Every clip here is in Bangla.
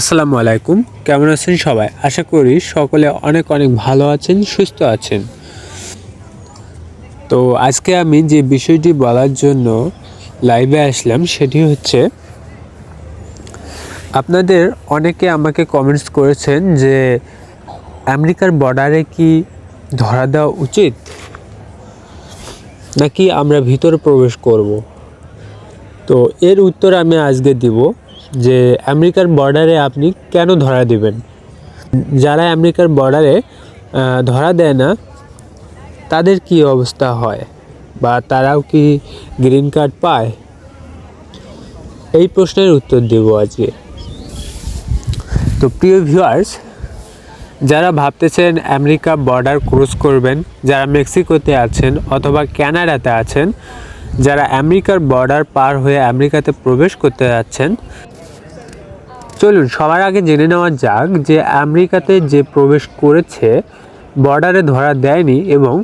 আসসালামু আলাইকুম। কেমন আছেন সবাই? আশা করি সকলে অনেক অনেক ভালো আছেন, সুস্থ আছেন। তো আজকে আমি যে বিষয়টি বলার জন্য লাইভে আসলাম সেটি হচ্ছে, আপনাদের অনেকে আমাকে কমেন্টস করেছেন যে, আমেরিকার বর্ডারে কি ধরা দেওয়া উচিত? নাকি আমরা ভিতরে প্রবেশ করব? তো এর উত্তর আমি আজকে দিব। যে আমেরিকার বর্ডারে আপনি কেন ধরা দিবেন? যারা আমেরিকার বর্ডারে ধরা দেয় না, তাদের কি অবস্থা হয়? বা তারাও কি গ্রিন কার্ড পায়? এই প্রশ্নের উত্তর দেব আজকে। তো প্রিয় ভিউয়ার্স, যারা ভাবতেছেন আমেরিকা বর্ডার ক্রস করবেন, যারা মেক্সিকোতে আছেন অথবা ক্যানাডাতে আছেন, যারা আমেরিকার বর্ডার পার হয়ে আমেরিকাতে প্রবেশ করতে যাচ্ছেন চলুন, সবার আগে জেনে নেওয়া যাক যে আমেরিকাতে যে প্রবেশ করেছে, বর্ডারে ধরা দেয়নি এবং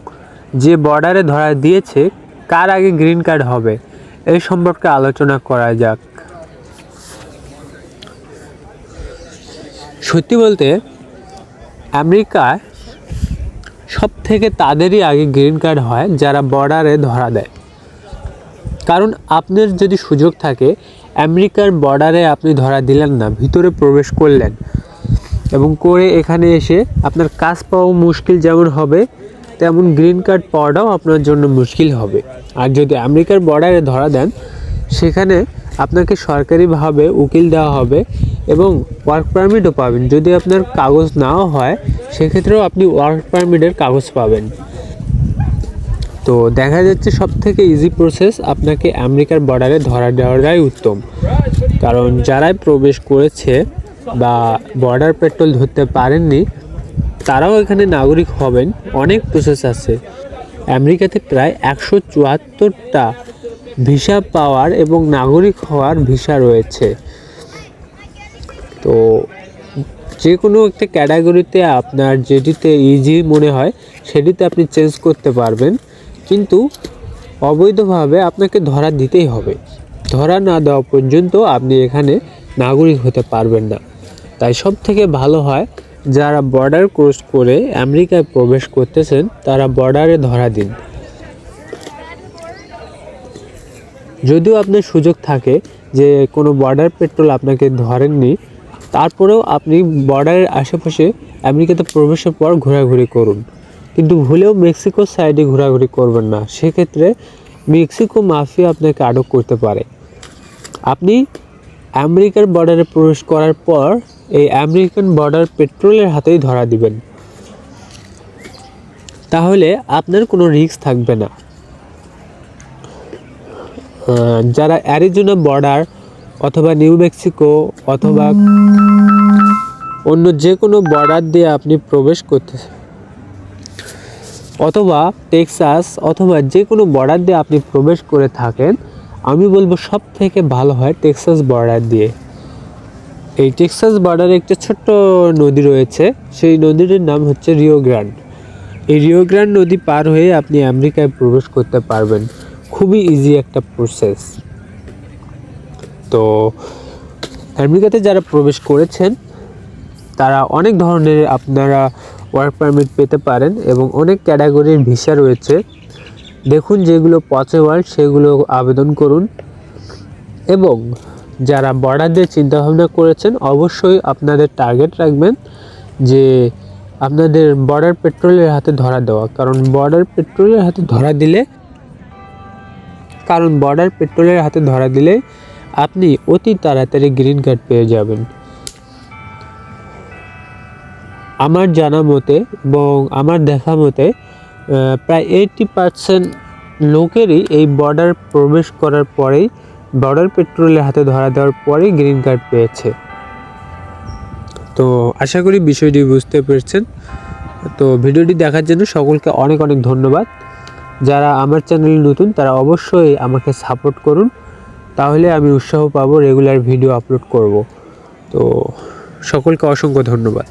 যে বর্ডারে ধরা দিয়েছে, কার আগে গ্রিন কার্ড হবে এই সম্পর্কে আলোচনা করা যাক। সত্যি বলতে আমেরিকায় সব থেকে তাদেরই আগে গ্রিন কার্ড হয় যারা বর্ডারে ধরা দেয়। কারণ আপনার যদি সুযোগ থাকে আমেরিকার বর্ডারে আপনি ধরা দিলেন না, ভিতরে প্রবেশ করলেন এবং করে এখানে এসে আপনার কাজ পাওয়া মুশকিল যেমন হবে, তেমন গ্রিন কার্ড পাওয়াটাও আপনার জন্য মুশকিল হবে। আর যদি আমেরিকার বর্ডারে ধরা দেন, সেখানে আপনাকে সরকারিভাবে উকিল দেওয়া হবে এবং ওয়ার্ক পারমিটও পাবেন। যদি আপনার কাগজ নাও হয়, সেক্ষেত্রেও আপনি ওয়ার্ক পারমিটের কাগজ পাবেন। তো দেখা যাচ্ছে সব থেকে ইজি প্রসেস আপনাকে আমেরিকার বর্ডারে ধরা দেওয়াটাই উত্তম। কারণ যারাই প্রবেশ করেছে বা বর্ডার পেট্রোল ধরতে পারেননি, তারাও এখানে নাগরিক হবেন। অনেক প্রসেস আছে। আমেরিকাতে প্রায় একশো চুয়াত্তরটা ভিসা পাওয়ার এবং নাগরিক হওয়ার ভিসা রয়েছে। তো যে কোনো একটা ক্যাটাগরিতে আপনার যেটিতে ইজি মনে হয়, সেটিতে আপনি চেঞ্জ করতে পারবেন। কিন্তু অবৈধভাবে আপনাকে ধরা দিতেই হবে। ধরা না দেওয়া পর্যন্ত আপনি এখানে নাগরিক হতে পারবেন না। তাই সব থেকে ভালো হয়, যারা বর্ডার ক্রস করে আমেরিকায় প্রবেশ করতেছেন, তারা বর্ডারে ধরা দিন। যদিও আপনার সুযোগ থাকে যে কোনো বর্ডার পেট্রোল আপনাকে ধরেননি, তারপরেও আপনি বর্ডারের আশেপাশে আমেরিকাতে প্রবেশের পর ঘোরাঘুরি করুন। কিন্তু ভুলেও মেক্সিকোর সাইডে ঘোরাঘুরি করবেন না। সেক্ষেত্রে মেক্সিকো মাফিয়া আপনাকে আটক করতে পারে। আপনি আমেরিকার বর্ডারে প্রবেশ করার পর এই আমেরিকান বর্ডার পেট্রোলের হাতেই ধরা দিবেন। তাহলে আপনার কোনো রিস্ক থাকবে না। যারা অ্যারিজোনা বর্ডার অথবা নিউ মেক্সিকো অথবা অন্য যে কোনো বর্ডার দিয়ে আপনি প্রবেশ করতে অথবা টেক্সাস অথবা যে কোনো বর্ডার দিয়ে আপনি প্রবেশ করে থাকেন, আমি বলব সব থেকে ভালো হয় টেক্সাস বর্ডার দিয়ে। এই টেক্সাস বর্ডারে একটা ছোট্ট নদী রয়েছে, সেই নদীটির নাম হচ্ছে রিও গ্র্যান্ড। এই রিও গ্র্যান্ড নদী পার হয়ে আপনি আমেরিকায় প্রবেশ করতে পারবেন। খুবই ইজি একটা প্রসেস তো, আমেরিকাতে যারা প্রবেশ করেছেন, তারা অনেক ধরনের আপনারা ওয়ার্ক পারমিট পেতে পারেন এবং অনেক ক্যাটাগরির ভিসা রয়েছে। দেখুন যেগুলো পসিবল সেগুলো আবেদন করুন। এবং যারা বর্ডার দিয়ে চিন্তাভাবনা করেছেন, অবশ্যই আপনাদের টার্গেট রাখবেন যে আপনাদের বর্ডার পেট্রোলের হাতে ধরা দেওয়া। কারণ বর্ডার পেট্রোলের হাতে ধরা দিলে, কারণ বর্ডার পেট্রোলের হাতে ধরা দিলে আপনি অতি তাড়াতাড়ি গ্রিন কার্ড পেয়ে যাবেন। আমার জানা মতে এবং আমার দেখা মতে প্রায় এইটটি পার্সেন্ট লোকেরই এই বর্ডার প্রবেশ করার পরেই বর্ডার পেট্রোলের হাতে ধরা দেওয়ার পরেই গ্রিন কার্ড পেয়েছে। তো আশা করি বিষয়টি বুঝতে পেরেছেন। তো ভিডিওটি দেখার জন্য সকলকে অনেক অনেক ধন্যবাদ। যারা আমার চ্যানেলে নতুন, তারা অবশ্যই আমাকে সাপোর্ট করুন। তাহলে আমি উৎসাহ পাবো রেগুলার ভিডিও আপলোড করব। তো সকলকে অসংখ্য ধন্যবাদ।